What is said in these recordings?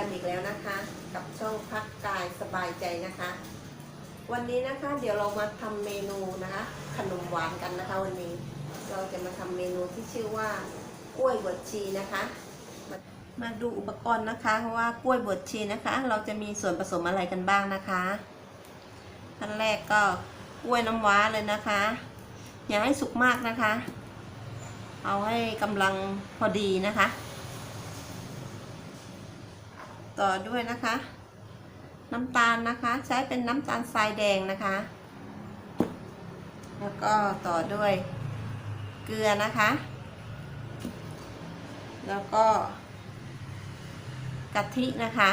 วัสดีค่ะเจอกันอีกแล้วนะคะ กับช่องพักกายสบายใจนะคะ วันนี้นะคะเดี๋ยวเรามาทำเมนูนะคะ ขนมหวานกันนะคะ วันนี้เราจะมาทำเมนูที่ชื่อว่ากล้วยบวชชีนะคะมามาดูอุปกรณ์นะคะว่ากล้วยบวชชีนะคะ เราจะมีส่วนผสมอะไรกันบ้างนะคะขั้นแรกก็กล้วยน้ำว้าเลยนะคะ อย่าให้สุกมากนะคะ เอาให้กำลังพอดีนะคะ ต่อด้วยนะคะ น้ำตาลนะคะ ใช้เป็นน้ำตาลทรายแดงนะคะ แล้วก็ต่อด้วยเกลือนะคะ แล้วก็กะทินะคะ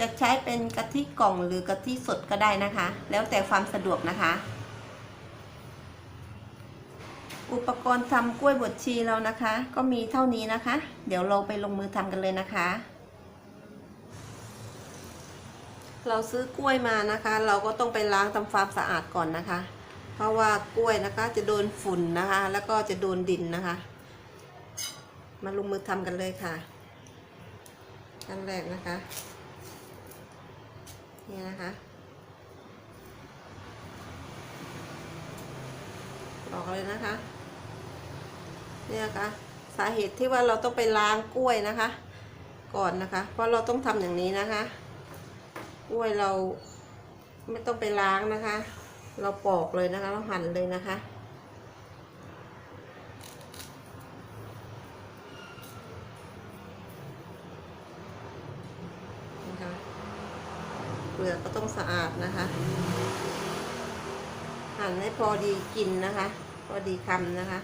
จะใช้เป็นกะทิกล่องหรือกะทิสดก็ได้นะคะ แล้วแต่ความสะดวกนะคะ อุปกรณ์ทำกล้วยบดชีเรานะคะ ก็มีเท่านี้นะคะ เดี๋ยวเราไปลงมือทำกันเลยนะคะ เราซื้อกล้วยมานะคะ เราก็ต้องไปล้างทำความสะอาดก่อนนะคะ เพราะว่ากล้วยนะคะจะโดนฝุ่นนะคะ แล้วก็จะโดนดินนะคะ มาลงมือทำกันเลยค่ะขั้นแรกนะคะนี่นะคะออกเลยนะคะเนี่ยค่ะสาเหตุที่ว่าเราต้องไปล้างกล้วยนะคะ ก่อนนะคะ เพราะเราต้องทำอย่างนี้นะคะ กล้วยเราไม่ต้องไปล้างนะคะ เราปอกเลยนะคะ เราหั่นเลยนะคะนะคะ เปลือกก็ต้องสะอาดนะคะ หั่นให้พอดีกินนะคะ พอดีคำนะคะ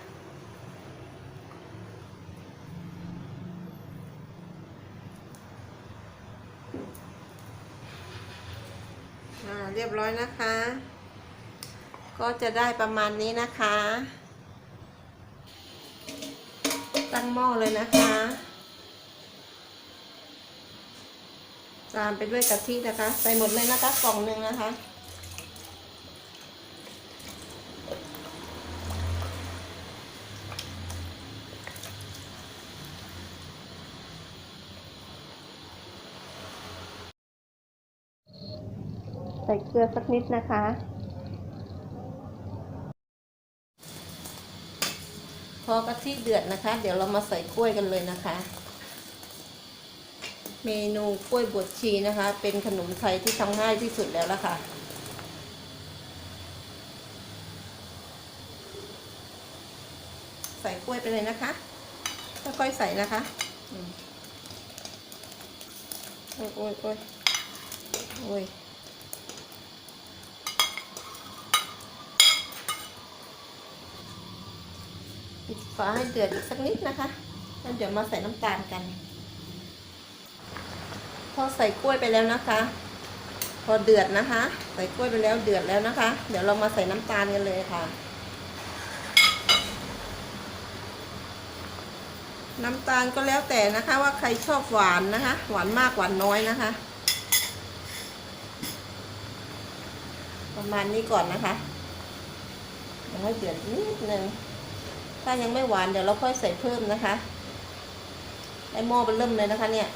เรียบร้อยนะคะ ก็จะได้ประมาณนี้นะคะ ตั้งหม้อเลยนะคะตามไปด้วยกะทินะคะ ใส่หมดเลยนะคะกล่องหนึ่งนะคะ ใส่เกลือสักนิดนะคะ พอกะทิเดือดนะคะ เดี๋ยวเรามาใส่กล้วยกันเลยนะคะ เมนูกล้วยบวชชีนะคะ เป็นขนมไทยที่ทำง่ายที่สุดแล้วละค่ะใส่กล้วยไปเลยนะคะค่อยๆใส่นะคะโอ้ยโอ้ยโอ้ยโอ้ย ปิดฝาให้เดือดอีกสักนิดนะคะแล้วเดี๋ยวมาใส่น้ำตาลกัน พอใส่กล้วยไปแล้วนะคะ พอเดือดนะคะ ใส่กล้วยไปแล้วเดือดแล้วนะคะ เดี๋ยวเรามาใส่น้ำตาลกันเลยค่ะ น้ำตาลก็แล้วแต่นะคะ ว่าใครชอบหวานนะคะ หวานมากหวานน้อยนะคะ ประมาณนี้ก่อนนะคะยังให้เดือดนิดนึง ถ้ายังไม่หวานเดี๋ยวเราค่อยใส่เพิ่มนะคะไอหม้อเป็นเริ่มเลยนะคะเนี่ย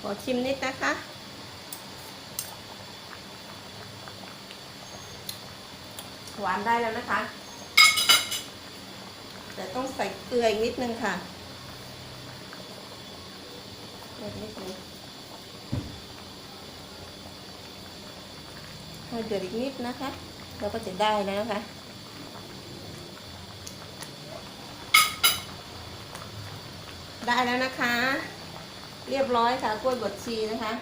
ขอชิมนิดนะคะหวานได้แล้วนะคะ แต่ต้องใส่เกลืออีกนิดนึงค่ะเกลือนิดนึง ให้เดือดอีกนิดนะคะ เราก็จะได้แล้วนะคะได้แล้วนะคะ เรียบร้อยค่ะกล้วยบดชีนะคะ